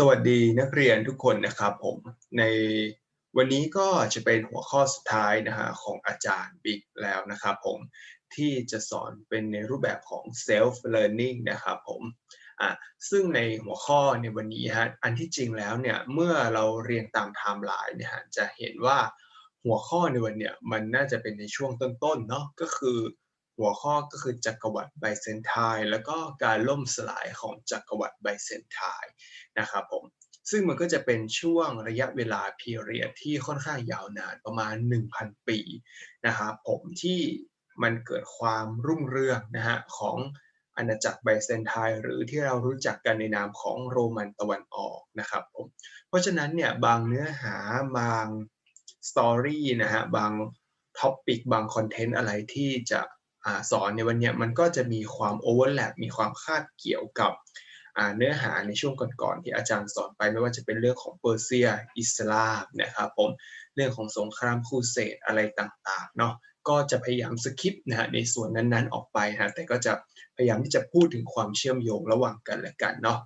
สวัสดีนักเรียนทุกคนนะครับผมในวันนี้ก็จะเป็นหัวข้อสุดท้ายนะฮะของอาจารย์บิ๊กแล้วนะครับผมที่จะสอนเป็นในรูปแบบของ self learning นะครับผมอะซึ่งในหัวข้อในวันนี้ฮะอันที่จริงแล้วเนี่ยเมื่อเราเรียงตามไทม์ไลน์เนี่ยจะเห็นว่าหัวข้อในวันเนี่ยมันน่าจะเป็นในช่วงต้นๆเนาะก็คือ หัวข้อก็คือจักรวรรดิไบเซนไทน์แล้วก็การล่มสลายของจักรวรรดิไบเซนไทน์นะครับผมซึ่งมันก็จะเป็นช่วงระยะเวลาพีเรียดที่ค่อนข้างยาวนานประมาณ 1,000 ปีนะครับผมที่มันเกิดความรุ่งเรืองนะฮะของอาณาจักรไบเซนไทน์หรือที่เรารู้จักกันในนามของโรมันตะวันออกนะครับผมเพราะฉะนั้นเนี่ยบางเนื้อหาบางสตอรี่นะฮะบางท็อปิกบางคอนเทนต์อะไรที่จะ สอนในวันนี้มันก็จะมีความโอเวอร์แลปมีความคาดเกี่ยวกับเนื้อหาในช่วงก่อนๆที่อาจารย์สอนไปไม่ว่าจะเป็นเรื่องของเปอร์เซีย อิสลามนะครับผมเรื่องของสงครามคูเสดอะไรต่างๆเนาะก็จะพยายามสคิปนะฮะในส่วนนั้นๆออกไปฮะแต่ก็จะพยายามที่จะพูดถึงความเชื่อมโยงระหว่างกันและกันเนาะ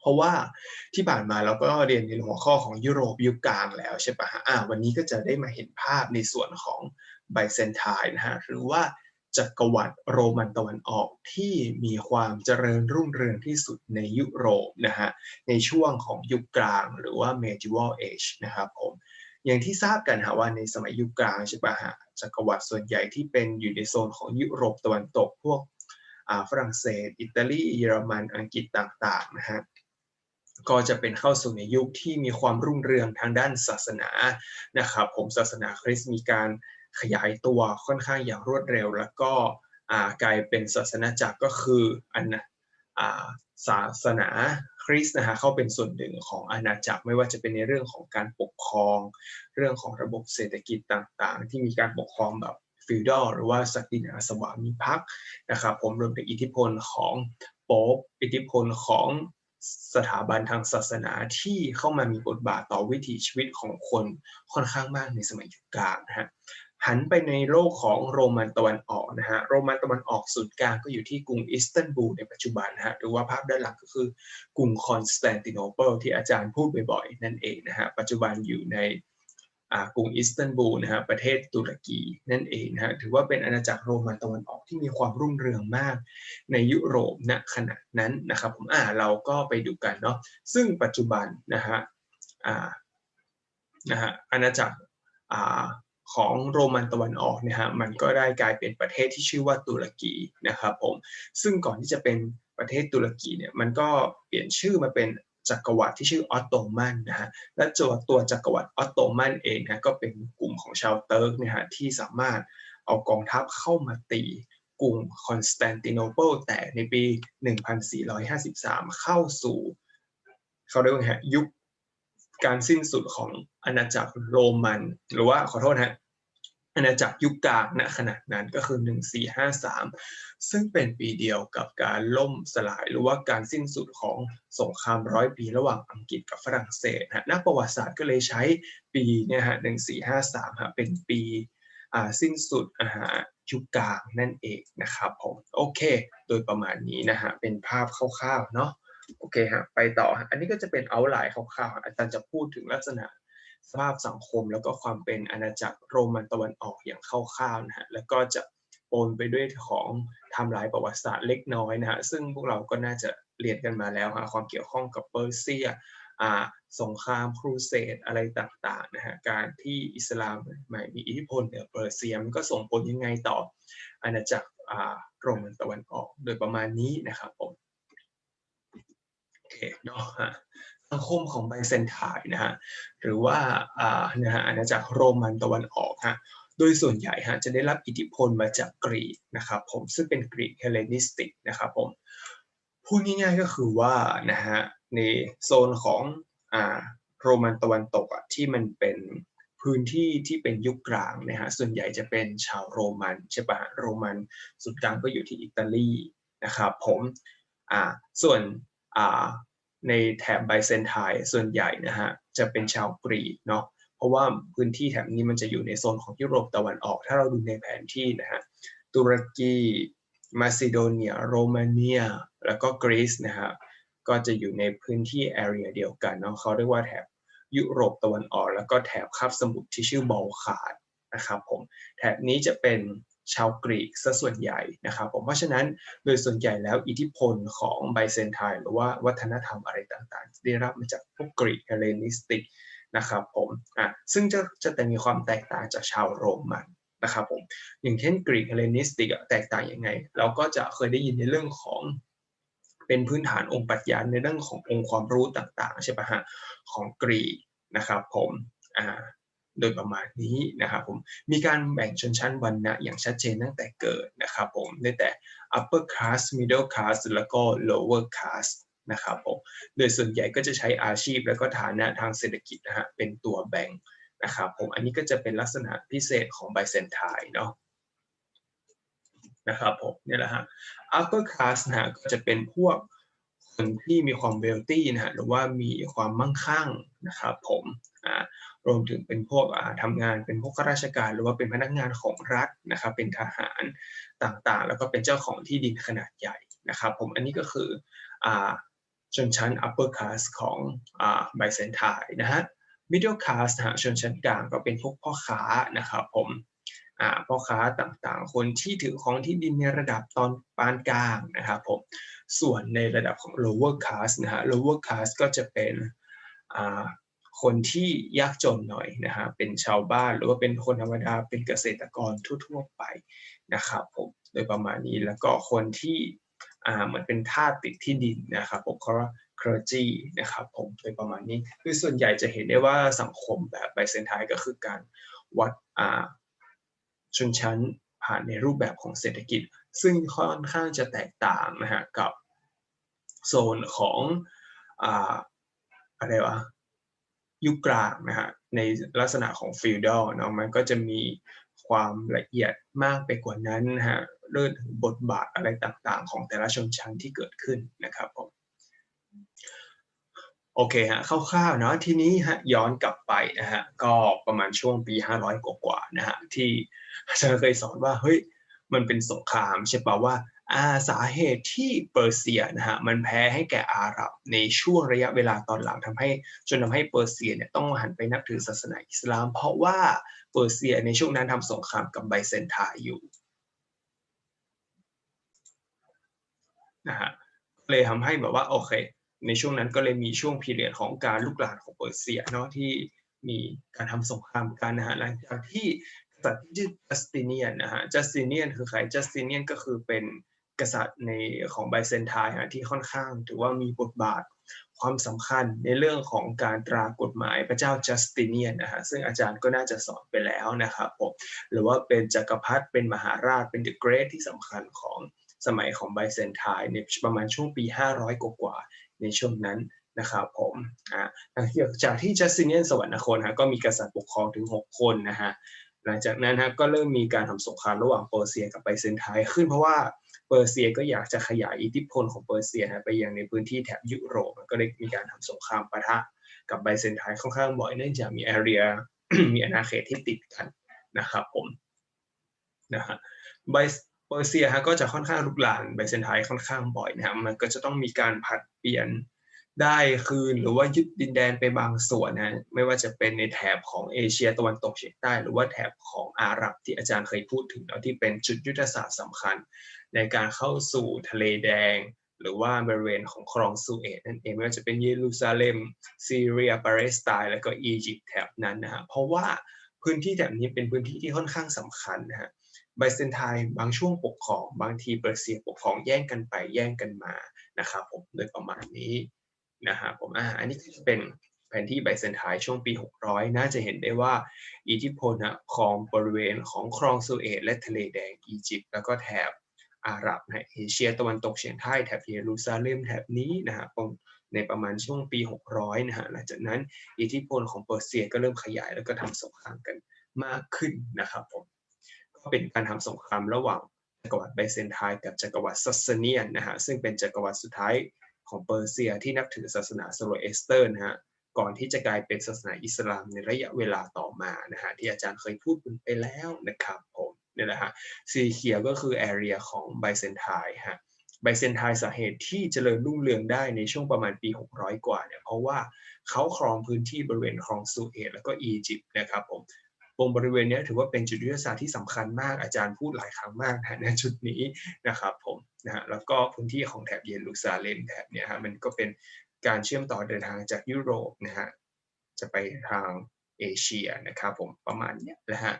เพราะว่าที่ผ่านมาเราก็เรียนในหัวข้อของยุโรปยุคกลางแล้วใช่ปะฮะวันนี้ก็จะได้มาเห็นภาพในส่วนของไบเซนไทน์นะฮะหรือว่า จักรวรรดิโรมันตะวันออกที่มีความเจริญรุ่งเรืองที่สุดในยุโรปนะฮะในช่วงของยุคกลางหรือว่า medieval age นะครับผมอย่างที่ทราบกันฮะว่าในสมัยยุคกลางใช่ปะฮะจักรวรรดิส่วนใหญ่ที่เป็นอยู่ในโซนของยุโรปตะวันตกพวกฝรั่งเศส อิตาลีเยอรมันอังกฤษต่างๆนะฮะก็จะเป็นเข้าสู่ในยุคที่มีความรุ่งเรืองทางด้านศาสนานะครับผมศาสนาคริสต์มีการ ขยายตัวค่อนข้างอย่างรวดเร็ว แล้วก็กลายเป็นศาสนาจักรก็คืออันศาสนาคริสต์นะฮะเข้าเป็นส่วนหนึ่งของอาณาจักรไม่ว่าจะเป็นในเรื่องของการปกครอง เรื่องของระบบเศรษฐกิจต่างๆ ที่มีการปกครองแบบฟิวดอลหรือว่าสักดินาสวามีพักนะครับผมรวมถึงอิทธิพลของโป๊ปอิทธิพลของสถาบันทางศาสนาที่เข้ามามีบทบาทต่อวิถีชีวิตของคนค่อนข้างมากในสมัยยุคกลางนะฮะ หันไปในโลกของโรมันตะวันออกนะฮะโรมันตะวันออกศูนย์กลางก็อยู่ที่กรุงอิสตันบูลในปัจจุบันนะฮะหรือว่าภาพด้านหลังก็คือกรุงคอนสแตนติโนเปิลที่อาจารย์พูดบ่อยๆนั่นเองนะฮะปัจจุบันอยู่ในกรุงอิสตันบูลนะฮะประเทศตุรกีนั่นเองนะฮะถือว่าเป็นอาณาจักรโรมันตะวันออกที่มีความรุ่งเรืองมาก ในยุโรปณขณะนั้นนะครับผมอ่าเราก็ไปดูกันเนาะซึ่งปัจจุบันนะฮะอ่านะฮะอาณาจักรอ่า ของโรมันตะวันออกนะฮะมันก็ได้กลายเป็นประเทศที่ชื่อว่าตุรกีนะครับผมซึ่งก่อนที่จะเป็นประเทศตุรกีเนี่ยมันก็เปลี่ยนชื่อมาเป็นจักรวรรดิที่ชื่อออตโตมันนะฮะและตัวตัวจักรวรรดิออตโตมันเองนะก็เป็นกลุ่มของชาวเติร์กนะฮะที่สามารถเอากองทัพเข้ามาตีกรุงคอนสแตนติโนเปิลแต่ในปี 1453 เข้าสู่เขาเรียกว่ายุค การสิ้นสุดของอาณาจักรโรมัน หรือว่าขอโทษฮะอาณาจักรยุคกลางณขณะนั้นก็คือ 1453 ซึ่งเป็นปีเดียวกับการล่มสลายหรือว่าการสิ้นสุดของสงครามร้อยปีระหว่างอังกฤษกับฝรั่งเศสฮะนักประวัติศาสตร์ก็เลยใช้ปีเนี่ยฮะ 1453 ฮะ เป็นปีสิ้นสุดอาหายุคกลางนั่นเองนะครับผม โอเค โดยประมาณนี้นะฮะ เป็นภาพคร่าวๆ เนาะ โอเคฮะไปต่อ อันนี้ก็จะเป็นเอาไลน์คร่าวๆอาจารย์จะพูดถึงลักษณะสภาพสังคม แล้วก็ความเป็นอาณาจักรโรมันตะวันออกอย่างคร่าวๆนะฮะแล้วก็จะปนไปด้วยของทำลายประวัติศาสตร์เล็กน้อยนะฮะซึ่งพวกเราก็น่าจะเรียนกันมาแล้วฮะความเกี่ยวข้องกับเปอร์เซียอ่าสงครามครูเสดอะไรต่างๆนะฮะการที่อิสลามใหม่มีอิทธิพลเหนือเปอร์เซียมันก็ส่งผลยังไงต่ออาณาจักรอ่าโรมันตะวันออกโดยประมาณนี้นะครับผม เคเนาะฮะสังคมของไบเซนไทน์นะฮะหรือว่าอ่านะฮะอาณาจักรโรมันตะวันออกฮะโดยส่วนใหญ่ฮะจะได้รับอิทธิพลมาจากกรีกนะครับผมซึ่งเป็นกรีกเฮเลนิสติกนะครับผมพูดง่ายๆก็คือว่านะฮะในโซนของอ่าโรมันตะวันตกอะที่มันเป็นพื้นที่ที่เป็นยุคกลางนะฮะส่วนใหญ่จะเป็นชาวโรมันใช่ปะโรมันสุดกลางก็อยู่ที่อิตาลีนะครับผมอ่าส่วน ในแถบไบเซนไทน์ส่วนใหญ่นะฮะจะเป็นชาวกรีกเนาะเพราะว่าพื้นที่แถบนี้มันจะอยู่ในโซนของยุโรปตะวันออก ถ้าเราดูในแผนที่นะฮะตุรกีมาซิโดเนียโรมาเนีย แล้วก็กรีซนะฮะก็จะอยู่ในพื้นที่ area เดียวกันเนาะเขาเรียกว่าแถบยุโรปตะวันออก แล้วก็แถบคาบสมุทรที่ชื่อบอลขานนะครับผมแถบนี้จะเป็น ชาวกรีกซะส่วนใหญ่นะครับผมเพราะฉะนั้นโดยส่วนใหญ่แล้วอิทธิพลของไบเซนไทน์หรือว่าวัฒนธรรมอะไรต่างๆ ได้รับมาจากพวกกรีกเฮเลนิสติกนะครับผมอะซึ่งจะจะแต่มีความแตกต่างจากชาวโรมันนะครับผมอย่างเช่นกรีกเฮเลนิสติกแตกต่างยังไง เราก็จะเคยได้ยินในเรื่องของเป็นพื้นฐานองค์ปรัชญาในเรื่องขององค์ความรู้ต่างๆใช่ปะฮะของกรีกนะครับผมอ่า โดยประมาณนี้นะครับผมมีการแบ่งชนชั้นวรรณะอย่างชัดเจนตั้งแต่เกิดนะครับผมได้แต่ upper class middle class แล้วก็ lower class นะครับผมโดยส่วนใหญ่ก็จะใช้อาชีพแล้วก็ฐานะทางเศรษฐกิจนะฮะเป็นตัวแบ่งนะครับผมอันนี้ก็จะเป็นลักษณะพิเศษของไบเซนไทเนาะนะครับผมนี่แหละฮะ upper class นะฮะก็จะเป็นพวกคนที่มีความเวลตี้นะฮะหรือว่ามีความมั่งคั่งนะครับผมอ่า รวมถึงเป็นพวกทำงานเป็นพวกข้าราชการ หรือว่าเป็นพนักงานของรัฐนะครับ เป็นทหารต่างๆ แล้วก็เป็นเจ้าของที่ดินขนาดใหญ่นะครับ ผมอันนี้ก็คืออชนชั้น upper class ของไบเซนไทนะฮะ middle class นะฮะชนชั้นกลางก็เป็นพวกพ่อค้านะครับผมพ่อค้าต่างๆ คนที่ถือของที่ดินในระดับตอนปานกลางนะครับผม ส่วนในระดับของ lower class นะฮะ lower class ก็จะเป็น คนที่ยากจนหน่อยนะฮะเป็นชาวบ้านหรือว่าเป็นคนธรรมดาเป็นเกษตรกรทั่วๆไปนะครับผมโดยประมาณนี้แล้วก็คนที่อ่าเหมือนเป็นทาสติดที่ดินนะครับผมเขาเครจีนะครับผมโดยประมาณนี้คือส่วนใหญ่จะเห็นได้ว่าสังคมแบบไบเซนไทก็คือการวัดอ่าชนชั้นผ่านในรูปแบบของเศรษฐกิจ ซึ่งค่อนข้างจะแตกต่างนะฮะกับโซนของอ่าอะไรวะ ยุคกลางนะฮะในลักษณะของฟิลดอลเนาะมันก็จะมีความละเอียดมากไปกว่านั้นนะฮะเรื่องบทบาทอะไรต่างๆ ของแต่ละชนชั้นที่เกิดขึ้นนะครับผมโอเคฮะคร่าวๆเนาะทีนี้ฮะย้อนกลับไปนะฮะก็ประมาณช่วงปี 500 กว่าๆนะฮะที่อาจารย์เคยสอนว่าเฮ้ยมันเป็นสงครามใช่ปะว่า สาเหตุที่เปอร์เซียนะฮะมันแพ้ให้แก่อาหรับในช่วงระยะเวลาตอนหลังทำให้จนทำให้เปอร์เซียเนี่ยต้องหันไปนับถือศาสนาอิสลาม เพราะว่าเปอร์เซียในช่วงนั้นทำสงครามกับไบเซนไทอยู่นะฮะเลยทำให้แบบว่าโอเค ในช่วงนั้นก็เลยมีช่วงพีเรียดของการลุกลามของเปอร์เซียเนาะที่มีการทำสงครามกันนะฮะหลังจากที่ษัตริย์ชื่อจัสติเนียนนะฮะจัสติเนียนคือใครจัสติเนียนก็คือเป็น กษัตริย์ในของไบเซนไทน์ที่ค่อนข้างถือว่ามีบทบาทความสำคัญในเรื่องของการตรากฎหมายพระเจ้าจัสติเนียนนะฮะซึ่งอาจารย์ก็น่าจะสอนไปแล้วนะครับผมหรือว่าเป็นจักรพรรดิเป็นมหาราชเป็นเดอะเกรทที่สำคัญของสมัยของไบเซนไทน์ในประมาณช่วงปี 500 กว่าในช่วงนั้นนะครับผมอ่าจากที่จัสติเนียนสวรรคตฮะก็มีกษัตริย์ปกครองถึง 6 คนนะฮะหลังจากนั้นฮะก็เริ่มมีการทำสงครามระหว่างเปรเซียกับไบเซนไทน์ขึ้นเพราะว่า เปอร์เซียก็อยากจะขยายอิทธิพลของเปอร์เซียไปยังในพื้นที่แถบยุโรปก็เลยมีการทำสงครามปะทะกับไบเซนไทน์ค่อนข้างบ่อยเนื่องจากมีแอเรียมีอาณาเขตที่ติดกันนะครับผมนะฮะไบเปอร์เซียฮะก็จะค่อนข้างลุกลานไบเซนไทน์ค่อนข้างบ่อยนะครับมันก็จะต้องมีการผัดเปลี่ยน ได้คืนหรือว่ายึดดินแดนไปบางส่วนนะไม่ว่าจะเป็นในแถบของเอเชียตะวันตกเฉียงใต้ หรือว่าแถบของอาหรับที่อาจารย์เคยพูดถึงแล้วที่เป็นจุดยุทธศาสตร์สำคัญ ในการเข้าสู่ทะเลแดง หรือว่าบริเวณของคลองสุเอตนั่นเองไม่ว่าจะเป็นเยรูซาเล็มซีเรียปาเลสไตน์แล้วก็อียิปต์แถบนั้นนะฮะเพราะว่าพื้นที่แถบนี้เป็นพื้นที่ที่ค่อนข้างสำคัญนะฮะไบเซนไทน์บางช่วงปกครอง บางทีเปอร์เซียปกครองแย่งกันไปแย่งกันมานะครับผมโดยประมาณนี้ นะฮะผมอ่าอันนี้จะเป็นแผนที่ไบเซนไทช่วงปี 600 น่าจะเห็นได้ว่าอิทธิพลของบริเวณของคลองสุเอตและทะเลแดงอียิปต์แล้วก็แถบอาหรับนะเอเชียตะวันตกเฉียงใต้แถบเยรูซาเล็มแถบนี้นะฮะในประมาณช่วงปี 600 นะฮะหลังจากนั้นอิทธิพลของเปอร์เซียก็เริ่มขยายแล้วก็ทำสงครามกันมากขึ้นนะครับผมก็เป็นการทำสงครามระหว่างจักรวรรดิไบเซนไทน์กับจักรวรรดิซัสเซเนียนนะฮะซึ่งเป็นจักรวรรดิสุดท้าย ของเปอร์เซียที่นับถือศาสนาโซโลเอสเตอร์นะฮะก่อนที่จะกลายเป็นศาสนาอิสลามในระยะเวลาต่อมานะฮะที่อาจารย์เคยพูดไปแล้วนะครับผมเนี่แหละฮะสีเขียวก็คือแอเรียของไบเซนไทน์ฮะไบเซนไทน์สาเหตุที่เจริญรุ่งเรืองได้ในช่วงประมาณปี 600 กว่าเนี่ยเพราะว่าเขาครองพื้นที่บริเวณคลองสุเอตแล้วก็อียิปต์นะครับผม ตรงบริเวณนี้ถือว่าเป็นจุดยุทธศาสตร์ที่สำคัญมากอาจารย์พูดหลายครั้งมากนะในจุดนี้นะครับผมนะฮะแล้วก็พื้นที่ของแถบเยรูซาเล็มแถบเนี้ยฮะมันก็เป็นการเชื่อมต่อเดินทางจากยุโรปนะฮะจะไปทางเอเชียนะครับผมประมาณเนี้ยนะฮะ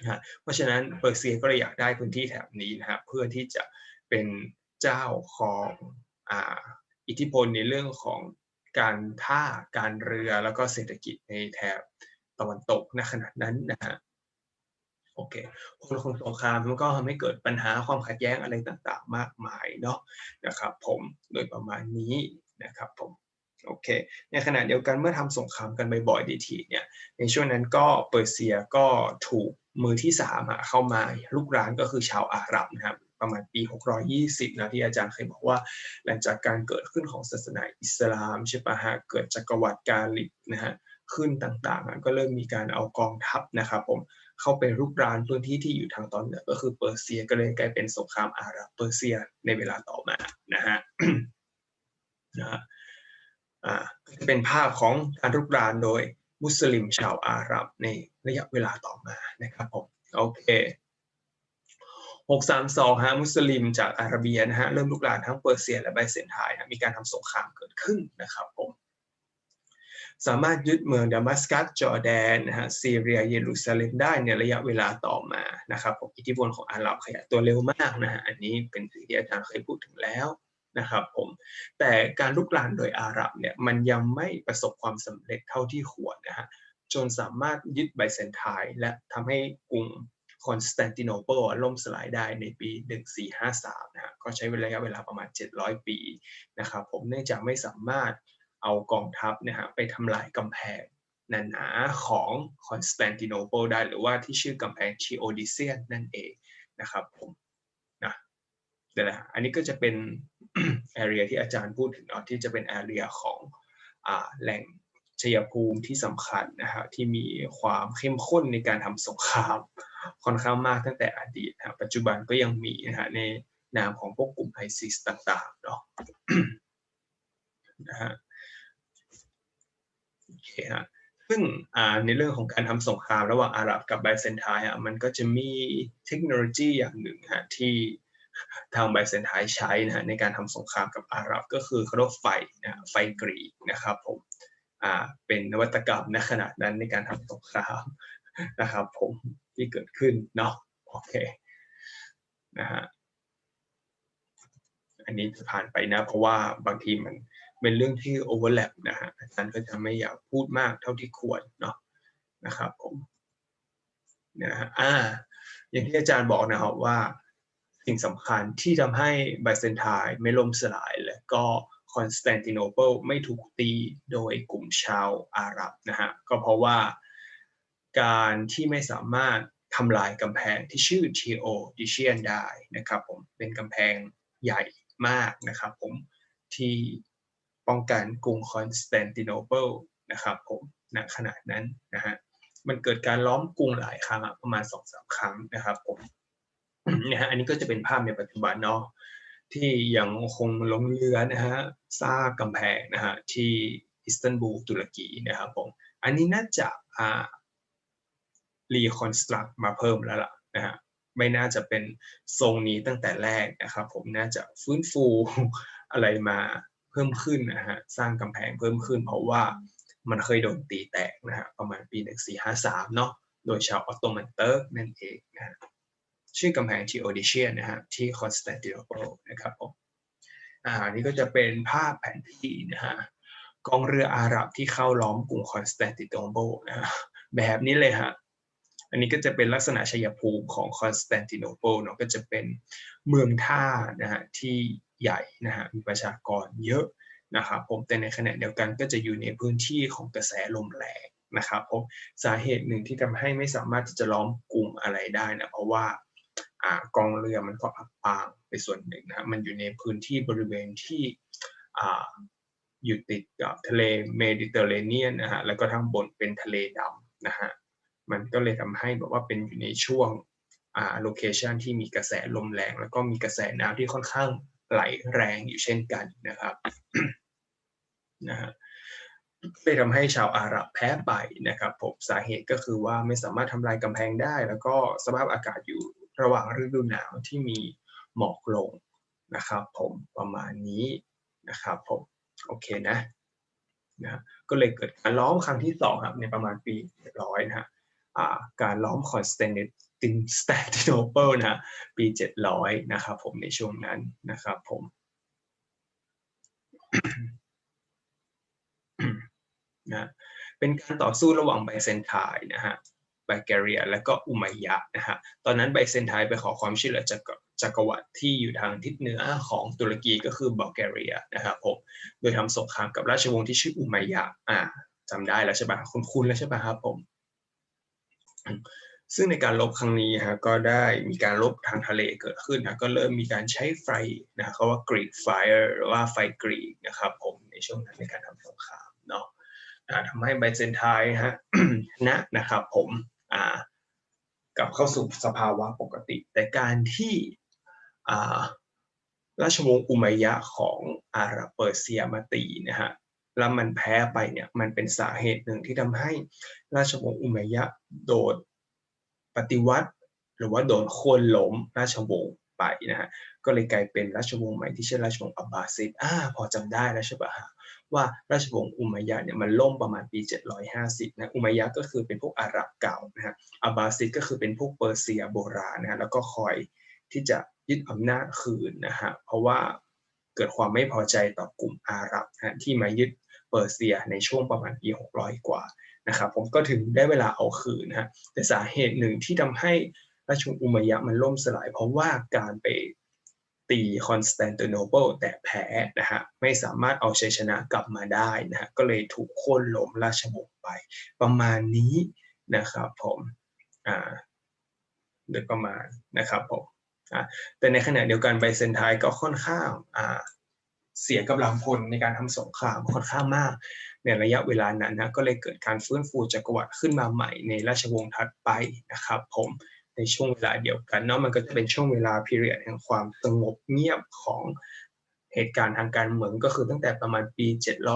นะเพราะฉะนั้นเปอร์เซียก็เลยอยากได้พื้นที่แถบนี้นะฮะเพื่อที่จะเป็นเจ้าของอ่าอิทธิพลในเรื่องของการท่าการเรือแล้วก็เศรษฐกิจในแถบ ตะวันตกในขณะนั้นนะฮะโอเคคนคงสงครามมันก็ทำให้เกิดปัญหาความขัดแย้งอะไรต่างๆ มากมายเนาะนะครับ ผมโดยประมาณนี้นะครับผมโอเค ในขณะเดียวกันเมื่อทำสงครามกันบ่อยๆดีทีเนี่ยในช่วงนั้นก็เปอร์เซียก็ถูกมือที่สามเข้ามาลุกรานก็คือชาวอาหรับนะครับประมาณปี 620 นะที่อาจารย์เคยบอกว่า หลังจากการเกิดขึ้นของศาสนาอิสลามใช่ปะฮะเกิดจักรวรรดิกาลิบนะฮะ ขึ้นต่างๆ ก็เริ่มมีการเอากองทัพนะครับผมเข้าไปรุกรานพื้นที่ที่อยู่ทางตอนเหนือก็คือเปอร์เซียก็เลยกลายเป็นสงครามอาหรับเปอร์เซียในเวลาต่อมานะฮะนะฮะอ่าเป็นภาพของการรุกรานโดยมุสลิมชาวอาหรับในระยะเวลาต่อมานะครับผมโอเค632ฮะมุสลิมจากอาระเบียนะฮะเริ่มลุกรานทั้งเปอร์เซียและไบเซนไทน์นะมีการทำสงครามเกิดขึ้นนะครับผม สามารถยึดเมืองดามัสกัสจอร์แดนนะฮะซีเรียเยรูซาเล็มได้ในระยะเวลาต่อมานะครับผมอิทธิพลของอาหรับขยายตัวเร็วมากนะฮะอันนี้เป็นสิ่งที่อาจารย์เคยพูดถึงแล้วนะครับผมแต่การลุกลานโดยอาหรับเนี่ยมันยังไม่ประสบความสำเร็จเท่าที่ควรนะฮะจนสามารถยึดไบเซนไทน์และทำให้กรุงคอนสแตนติโนเปิลล่มสลายได้ในปี 1453นะฮะก็ใช้ระยะเวลาประมาณ 700 ปีนะครับผมเนื่องจากไม่สามารถ เอากองทัพนะฮะไปทำลายกำแพงหนาๆของคอนสแตนติโนเปิลได้หรือว่าที่ชื่อกำแพงชีโอดิเซียนนั่นเองนะครับผมนะเดี๋ยวนะอันนี้ก็จะเป็น area ที่อาจารย์พูดถึงเนาะที่จะเป็น area ของอ่าแหล่งชัยภูมิที่สำคัญนะฮะที่มีความเข้มข้นในการทำสงครามค่อนข้างมากตั้งแต่อดีตนะปัจจุบันก็ยังมีนะฮะในนามของพวกกลุ่มไอซิสต่างๆเนาะนะฮะ เคฮะซึ่งในเรื่องของการทำสงครามระหว่างอาหรับกับไบเซนไทน์มันก็จะมีเทคโนโลยีอย่างหนึ่งฮะที่ทางไบเซนไทน์ใช้นะฮะในการทำสงครามกับอาหรับก็คือเขาเรียกไฟนะไฟกรีกนะครับผมอ่าเป็นนวัตกรรมในขนาดนั้นในการทำสงครามนะครับผมที่เกิดขึ้นเนาะโอเคนะฮะอันนี้จะผ่านไปนะ เพราะว่าบางทีมัน เป็นเรื่องที่โอเวอร์แลปนะฮะอาจารย์ก็จะไม่อยากพูดมากเท่าที่ควรเนาะนะครับผมนะฮะอ่าอย่างที่อาจารย์บอกนะครับว่าสิ่งสำคัญที่ทำให้ไบเซนไทน์ไม่ล่มสลาย และก็คอนสแตนติโนเปิลไม่ถูกตีโดยกลุ่มชาวอาหรับนะฮะก็เพราะว่าการที่ไม่สามารถทำลายกำแพงที่ชื่อทีโอดิเชียนได้นะครับผมเป็นกำแพงใหญ่มากนะครับผมที่ ป้องกันกรุงคอนสแตนติโนเปิลนะครับผมณขณะนั้นนะฮะมันเกิดการล้อมกรุงหลายครั้งประมาณสองสามครั้งนะครับผมนะฮะอันนี้ก็จะเป็นภาพในปัจจุบันเนาะที่ยังคงลงเรือนะฮะสร้างกำแพงนะฮะที่อิสตันบูลตุรกีนะครับผมอันนี้น่าจะอ่ารีคอนสตรักมาเพิ่มแล้วล่ะนะฮะไม่น่าจะเป็นทรงนี้ตั้งแต่แรกนะครับผมน่าจะฟื้นฟูอะไรมา พิ่มขึ้นนะฮะสร้างกำแพงเพิ่มขึ้น เพราะว่ามันเคยโดนตีแตกนะฮะประมาณปี 1453 เนาะโดยชาวออตโตมันเติร์กนั่นเองนะฮะชื่อกำแพงที่โอดิเชียนะฮะที่คอนสแตนติโนเปิลนะครับผมอ่านี่ก็จะเป็นภาพแผนที่นะฮะกองเรืออาหรับที่เข้าล้อมกรุงคอนสแตนติโนเปิลนะฮะแบบนี้เลยฮะอันนี้ก็จะเป็นลักษณะชัยภูมิของคอนสแตนติโนเปิลเนาะก็จะเป็นเมืองท่านะฮะที่ ใหญ่นะฮะมีประชากรเยอะนะครับผมแต่ในขณะเดียวกันก็จะอยู่ในพื้นที่ของกระแสลมแรงนะครับผมสาเหตุหนึ่งที่ทำให้ไม่สามารถที่จะล้อมกลุ่มอะไรได้นะเพราะว่าอ่ากองเรือมันก็อับปางไปส่วนหนึ่งนะมันอยู่ในพื้นที่บริเวณที่อ่าอยู่ติดกับทะเลเมดิเตอร์เรเนียนนะฮะแล้วก็ทางบนเป็นทะเลดำนะฮะมันก็เลยทำให้แบบว่าเป็นอยู่ในช่วงอ่าโลเคชันที่มีกระแสลมแรง แล้วก็มีกระแสน้ำที่ค่อนข้าง ไหลแรงอยู่เช่นกันนะครับนะฮะเลยทำให้ชาวอาหรับแพ้ไปนะครับผมสาเหตุก็คือว่าไม่สามารถทำลายกำแพงได้ แล้วก็สภาพอากาศอยู่ระหว่างฤดูหนาวที่มีหมอกลงนะครับ ผมประมาณนี้นะครับผมโอเคนะนะก็เลยเกิดการล้อมครั้งที่สองครับในประมาณปีร้อยนะฮะการล้อมคอนสแตน ตินสแตติโนเปิลนะปี 700 นะครับผมในช่วงนั้นนะครับผมนะเป็นการต่อสู้ระหว่างไบเซนไทน์นะฮะไบแกเรีย และก็อุมัยยะนะฮะตอนนั้นไบเซนไทน์ไปขอความช่วยเหลือจากจักรวรรดิที่อยู่ทางทิศเหนือของตุรกีก็คือบัลแกเรียนะครับผมโดยทำสงครามกับราชวงศ์ที่ชื่ออุมัยยะอ่าจำได้แล้วใช่ปะคุณคุณแล้วใช่ปะครับผม ซึ่งในการลบครั้งนี้ฮะก็ได้มีการลบทางทะเลเกิดขึ้นนะก็เริ่มมีการใช้ไฟนะเขาว่ากรีกไฟหรือว่าไฟกรีกนะครับผมในช่วงนั้นในการทำสงครามเนาะทำให้ไบเซนไทน์ฮะนะนะครับผมอ่ากลับเข้าสู่สภาวะปกติ แต่การที่ราชวงศ์อุมัยยะของอาหรับเปอร์เซียมาตีนะฮะแล้วมันแพ้ไปเนี่ยมันเป็นสาเหตุหนึ่งที่ทำให้ราชวงศ์อุมัยยะโดน ปฏิวัติ หรือว่าโดนโค่นล้มราชวงศ์ไปนะฮะก็เลยกลายเป็นราชวงศ์ใหม่ที่ชื่อราชวงศ์อับบาซิดอ่าพอจำได้แล้วใช่ปะฮะว่าราชวงศ์อุมัยยะเนี่ยมันล่มประมาณปี 750นะอุมัยยะก็คือเป็นพวกอาหรับเก่านะฮะอับบาซิดก็คือเป็นพวกเปอร์เซียโบราณนะฮะแล้วก็คอยที่จะยึดอำนาจคืนนะฮะเพราะว่าเกิดความไม่พอใจต่อกลุ่มอาหรับนะที่มายึดเปอร์เซียในช่วงประมาณปี 600 กว่า นะครับผมก็ถึงได้เวลาเอาคืนนะฮะแต่สาเหตุหนึ่งที่ทำให้ราชวงศ์อุมัยยะมันล่มสลาย เพราะว่าการไปตีคอนสแตนติโนเปิลแต่แพ้นะฮะไม่สามารถเอาชัยชนะกลับมาได้นะฮะก็เลยถูกโค่นล้มราชวงศ์ไป ประมาณนี้นะครับผมอ่าโดยประมาณนะครับผมอ่าแต่ในขณะเดียวกันไบเซนไทก็ค่อนข้างอ่าเสียกำลังพลในการทำสงครามค่อนข้างมาก ในระยะเวลานั้นนะก็เลยเกิดการฟื้นฟูจักรวรรดิขึ้นมาใหม่ในราชวงศ์ถัดไปนะครับ ผมในช่วงเวลาเดียวกันเนาะมันก็จะเป็นช่วงเวลาพีเรียดแห่งความสงบเงียบของเหตุการณ์ทางการเมืองก็คือตั้งแต่ประมาณปี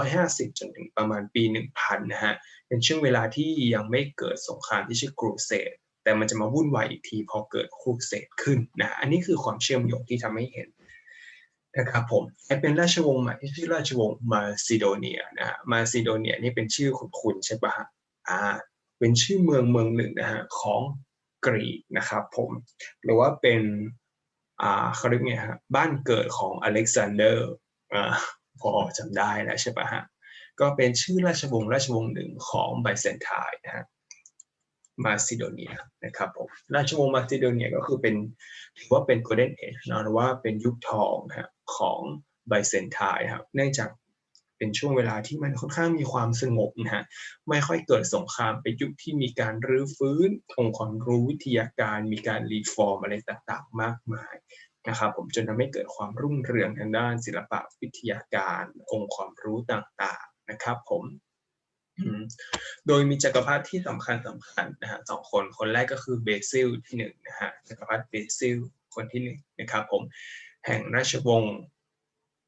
750 จนถึงประมาณปี 1000 นะฮะ เป็นช่วงเวลาที่ยังไม่เกิดสงครามที่ชื่อกรูเซดแต่มันจะมาวุ่นวายอีกทีพอเกิดครูเซดขึ้นนะ อันนี้คือความเชื่อมโยงที่ทำให้เห็น นะครับผมเป็นราชวงศ์ใหม่ที่ชื่อราชวงศ์มาซิโดเนียนะฮะมาซิโดเนียนี่เป็นชื่อคุณคุณใช่ปะฮะอ่าเป็นชื่อเมืองเมืองหนึ่งนะฮะของกรีกนะครับผมหรือว่าเป็นอ่าเขาเรียกไงฮะบ้านเกิดของอเล็กซานเดอร์อ่าพอจำได้แล้วใช่ปะฮะก็เป็นชื่อราชวงศ์ราชวงศ์หนึ่งของไบเซนไทน์นะฮะ มาซิโดเนียนะครับผมราชวงศ์มาซิโดเนียก็คือเป็นถือว่าเป็น golden age นะหรือว่าเป็นยุคทองนะของไบเซนไทน์ครับเนื่องจากเป็นช่วงเวลาที่มันค่อนข้างมีความสงบนะฮะไม่ค่อยเกิดสงครามเป็นยุคที่มีการรื้อฟื้นองค์ความรู้วิทยาการมีการรีฟอร์มอะไรต่างๆ มากมายนะครับผมจนทำให้เกิดความรุ่งเรืองทางด้านศิลปะวิทยาการ องค์ความรู้ต่างๆนะครับผม โดยมีจักรพรรดิที่สำคัญสำคัญนะฮะสองคนคนแรกก็คือเบซิลที่หนึ่งนะฮะจักรพรรดิเบซิลคนที่หนึ่งนะครับผมแห่งราชวงศ์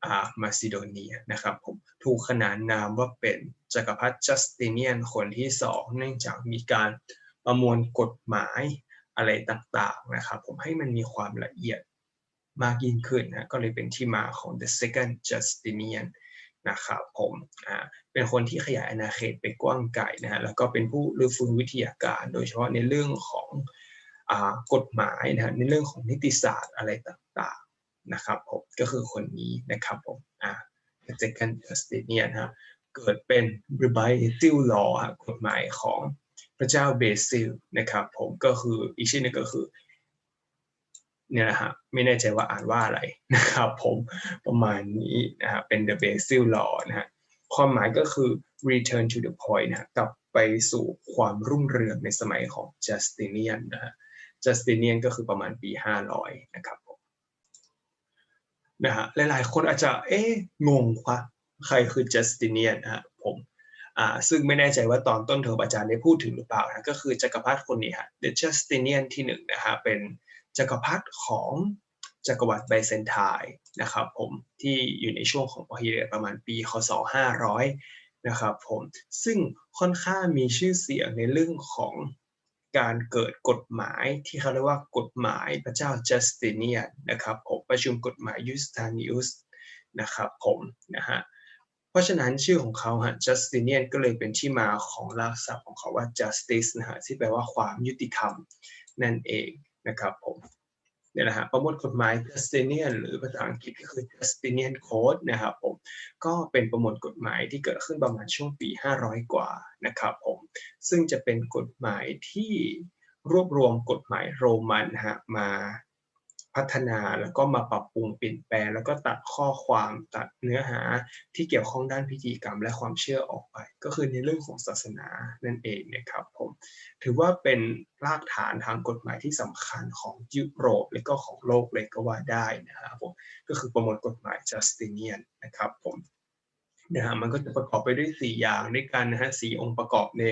อามาซิโดเนียนะครับผมถูกขนานนามว่าเป็นจักรพรรดิจัสติเนียนคนที่สองเนื่องจากมีการประมวลกฎหมายอะไรต่างๆนะครับผมให้มันมีความละเอียดมากยิ่งขึ้นนะก็เลยเป็นที่มาของ the second Justinian นะครับผมอ่าเป็นคนที่ขยายอาณาเขตไปกว้างไกลนะฮะแล้วก็เป็นผู้รื้อฟื้นวิทยาการ โดยเฉพาะในเรื่องของอ่ากฎหมายนะฮะในเรื่องของนิติศาสตร์อะไรต่างๆนะครับผมก็คือคนนี้นะครับผมอ่า second Justinian นะฮะเกิดเป็นบริบายซิลลอกฎหมายของพระเจ้าเบซิลนะครับผมก็คืออีกชื่อนึงก็คือ เนี่ยนะฮะไม่แน่ใจว่าอ่านว่าอะไรนะครับผมประมาณนี้นะฮะเป็น the Basil Law นะฮะความหมายก็คือ return to the point นะกลับไปสู่ความรุ่งเรืองในสมัยของ Justinian นะฮะ Justinian ก็คือประมาณปี 500 นะครับผมนะฮะหลายๆคนอาจจะเอ๊ะงงว่าใครคือ Justinian นะฮะผมอ่าซึ่งไม่แน่ใจว่าตอนต้นเทอมอาจารย์ได้พูดถึงหรือเปล่านะก็คือจักรพรรดิคนนี้ฮะ The Justinian ที่หนึ่งนะฮะเป็น จักรพรรดิของจักรวรรดิไบเซนไทน์นะครับผมที่อยู่ในช่วงของพีเรียประมาณปีคศ500นะครับผมซึ่งค่อนข้างมีชื่อเสียงในเรื่องของการเกิดกฎหมายที่เขาเรียกว่ากฎหมายพระเจ้าจัสติเนียนนะครับผมประชุมกฎหมายยูสตานิอุสนะครับผมนะฮะเพราะฉะนั้นชื่อของเขาฮะ Justinian ก็เลยเป็นที่มาของรากศัพท์ของเขาว่า justice นะฮะที่แปลว่าความยุติธรรมนั่นเอง นะครับผมเนี่ยนะฮะประมวลกฎหมาย Justinian หรือภาษาอังกฤษก็คือ Justinian Code นะครับผมก็เป็นประมวลกฎหมายที่เกิดขึ้นประมาณช่วงปี 500 กว่านะครับผมซึ่งจะเป็นกฎหมายที่รวบรวมกฎหมายโรมันฮะมา พัฒนาแล้วก็มาปรับปรุงเปลี่ยนแปลงแล้วก็ตัดข้อความตัดเนื้อหาที่เกี่ยวข้องด้านพิธีกรรมและความเชื่อออกไป ก็คือในเรื่องของศาสนานั่นเองนะครับผมถือว่าเป็นรากฐานทางกฎหมายที่สำคัญของยุโรปและก็ของโลกเลยก็ว่าได้นะครับผมก็คือประมวลกฎหมายจัสติเนียนนะครับผม นะฮะมันก็จะประกอบไปด้วย 4 อย่างด้วยกันนะฮะสองค์ประกอบใน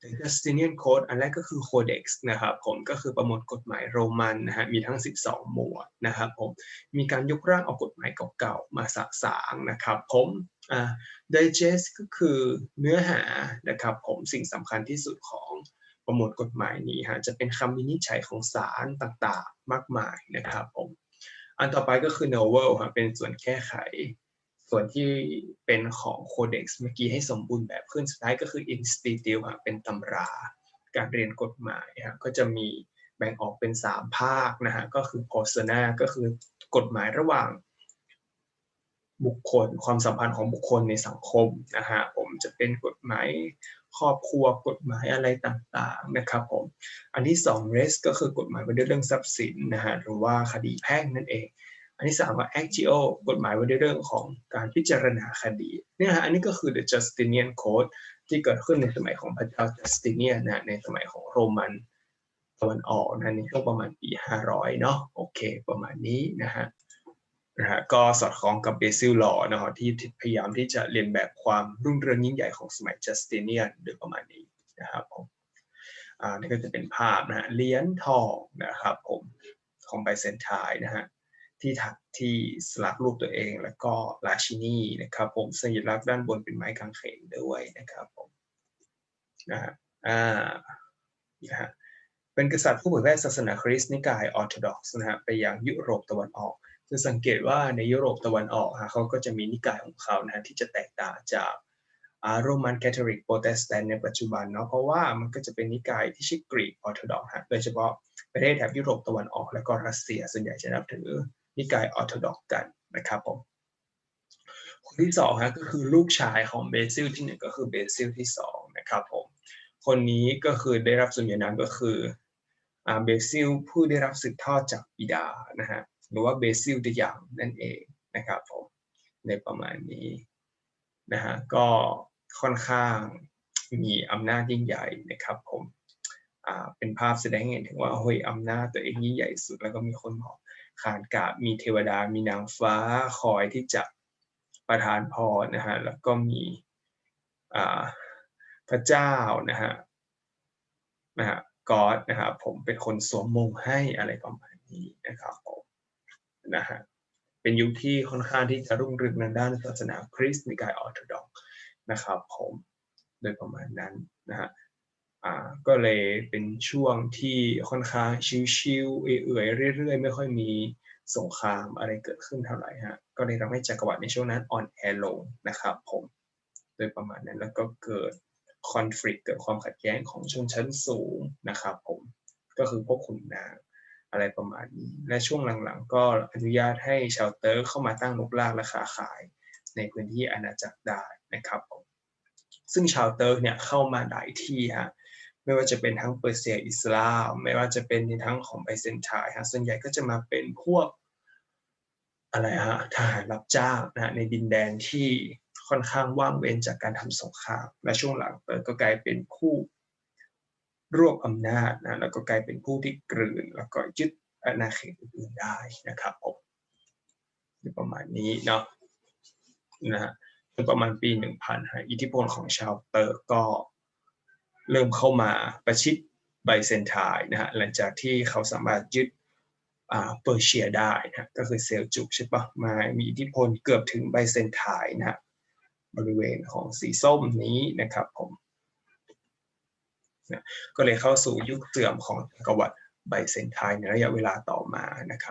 The Justinian Code อันแรกก็คือ Codex นะครับผมก็คือประมวลกฎหมายโรมันนะฮะมีทั้ง 12 หมวดนะครับผมมีการยกร่างเอากฎหมายเก่าๆ มาสะสางนะครับผมอ่า Digest ก็คือเนื้อหานะครับผมสิ่งสำคัญที่สุดของประมวลกฎหมายนี้ฮะจะเป็นคำวินิจฉัยของศาลต่างๆ มากมายนะครับผมอันต่อไปก็คือ Novel ฮะเป็นส่วนแก้ไข ส่วนที่เป็นของโคเด็กซ์เมื่อกี้ให้สมบูรณ์แบบขึ้นสุดท้ายก็คือ Institute เป็นตำรา การเรียนกฎหมายก็จะมีแบ่งออกเป็น 3 ภาคนะฮะก็คือ persona ก็คือกฎหมายระหว่างบุคคลความสัมพันธ์ของบุคคลในสังคมนะฮะผมจะเป็นกฎหมายครอบครัวกฎหมายอะไรต่างๆนะครับผมอันที่2 rest ก็คือกฎหมายว่าด้วยเรื่องทรัพย์สินนะฮะหรือว่าคดีแพ่งนั่นเอง อันที่สามว่า Actio กฎหมายว่าด้วยเรื่องของการพิจารณาคดีเนี่ยฮะอันนี้ก็คือ the Justinian Code ที่เกิดขึ้นในสมัยของพระเจ้า Justinian นะในสมัยของโรมันตะวันออกนะในช่วงประมาณปี 500 เนาะโอเค ประมาณนี้นะฮะนะฮะก็สอดคล้องกับเบซิลลอนะฮะที่พยายามที่จะเรียนแบบความรุ่งเรืองยิ่งใหญ่ของสมัย Justinian โดยประมาณนี้นะครับผมอ่านี่ก็จะเป็นภาพนะฮะเลี้ยนทองนะครับผมของไบเซนไทน์นะฮะ ที่ถักที่สลักรูปตัวเอง แล้วก็ราชินีนะครับ ผมสัญลักษณ์ด้านบนเป็นไม้กางเขนด้วยนะครับผมนะฮะอ่านะฮะเป็นกษัตริย์ผู้เผยแพร่ศาสนาคริสต์นิกายออร์โธดอกซ์นะฮะไปยังยุโรปตะวันออกจะสังเกตว่าในยุโรปตะวันออกฮะเขาก็จะมีนิกายของเขานะฮะที่จะแตกต่างจากโรมันแคทอลิกโปรเตสแตนต์ในปัจจุบันเนาะเพราะว่ามันก็จะเป็นนิกายที่ชื่อกรีกออร์โธดอกซ์ฮะโดยเฉพาะประเทศแถบยุโรปตะวันออก และก็รัสเซียส่วนใหญ่จะนับถือ นิกายออร์โธดอกกันนะครับผมคนที่สองฮะก็คือลูกชายของเบซิลที่หนึ่งก็คือเบซิลที่สองนะครับผมคนนี้ก็คือได้รับส่วนใหญ่นามก็คือเบซิลผู้ได้รับสืบทอดจากบิดานะฮะหรือว่าเบซิลเดยังนั่นเองนะครับผมในประมาณนี้นะฮะก็ค่อนข้างมีอำนาจยิ่งใหญ่นะครับผมเป็นภาพแสดงเห็นถึงว่าเฮ้ยอำนาจตัวเองยิ่งใหญ่สุดแล้วก็มีคนบอก ขานกาบมีเทวดามีนางฟ้าคอยที่จะประทานพรนะฮะแล้วก็มีพระเจ้านะฮะนะฮะกอดนะครับผมเป็นคนสวมมงให้อะไรประมาณนี้นะครับผมนะฮะเป็นยุคที่ค่อนข้างที่จะรุ่งเรืองในด้านศาสนาคริสต์นิกายออร์โธดอกนะครับผมโดยประมาณนั้นนะฮะ อ่าก็เลยเป็นช่วงที่ค่อนข้างชิวๆเอื่อยๆเรื่อยๆ ไม่ค่อยมีสงครามอะไรเกิดขึ้นเท่าไหร่ฮะก็เลยทำให้จักรวรรดิในช่วงนั้นอ่อนแอลงนะครับผมโดยประมาณนั้นแล้วก็เกิดคอนฟ lict เกิดความขัดแย้งของชนชั้นสูงนะครับผมก็คือพวกขุนนางอะไรประมาณนี้ และช่วงหลังๆ ก็อนุญาตให้ชาวเตอร์กเข้ามาตั้งลกลากและค้าขาย ในพื้นที่อาณาจักรได้นะครับผมซึ่งชาวเตอร์กเนี่ยเข้ามาหลายที่ฮะ ไม่ว่าจะเป็นทั้งเปอร์เซียอิสลาม ไม่ว่าจะเป็นในทั้งของไบเซนไทน์ฮะส่วนใหญ่ก็จะมาเป็นพวกอะไรฮะทหารรับจ้างนะในดินแดนที่ค่อนข้างว่างเว้นจากการทำสงครามและช่วงหลังเปิดก็กลายเป็นผู้รวบอำนาจนะแล้วก็กลายเป็นผู้ที่กลืน แล้วก็ยึดอาณาเขตอื่นๆได้นะครับผมประมาณนี้เนาะนะฮะจนประมาณปี 1000ฮะอิทธิพลของชาวเติร์กก็ เริ่มเข้ามาประชิดไบเซนไทน์นะฮะหลังจากที่เขาสามารถยึดอ่าเปอร์เชียได้นะฮะก็คือเซลจุกใช่ปะมามีอิทธิพลเกือบถึงไบเซนไทน์นะฮะบริเวณของสีส้มนี้นะครับผมนะก็เลยเข้าสู่ยุคเสื่อมของจักรวรรดิไบเซนไทน์ในระยะเวลาต่อมานะครับ